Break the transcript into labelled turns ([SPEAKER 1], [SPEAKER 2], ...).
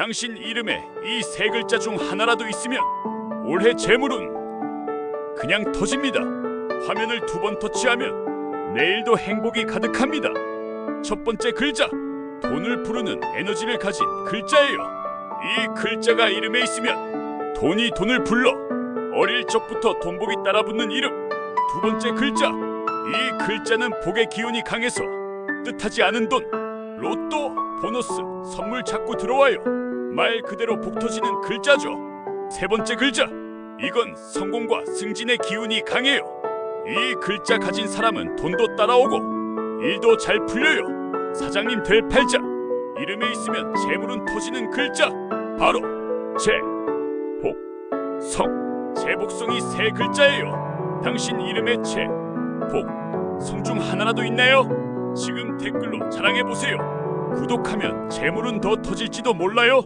[SPEAKER 1] 당신 이름에 이 세 글자 중 하나라도 있으면 올해 재물은 그냥 터집니다. 화면을 두 번 터치하면 내일도 행복이 가득합니다. 첫 번째 글자 돈을 부르는 에너지를 가진 글자예요. 이 글자가 이름에 있으면 돈이 돈을 불러 어릴 적부터 돈복이 따라붙는 이름. 두 번째 글자 이 글자는 복의 기운이 강해서 뜻하지 않은 돈 로또 보너스 선물 자꾸 들어와요. 말 그대로 복 터지는 글자죠. 세 번째 글자 이건 성공과 승진의 기운이 강해요. 이 글자 가진 사람은 돈도 따라오고 일도 잘 풀려요. 사장님 될 팔자 이름에 있으면 재물은 터지는 글자 바로 재, 복, 성 재복성이 세 글자예요. 당신 이름에 재, 복, 성 중 하나라도 있나요? 지금 댓글로 자랑해 보세요. 구독하면 재물은 더 터질지도 몰라요.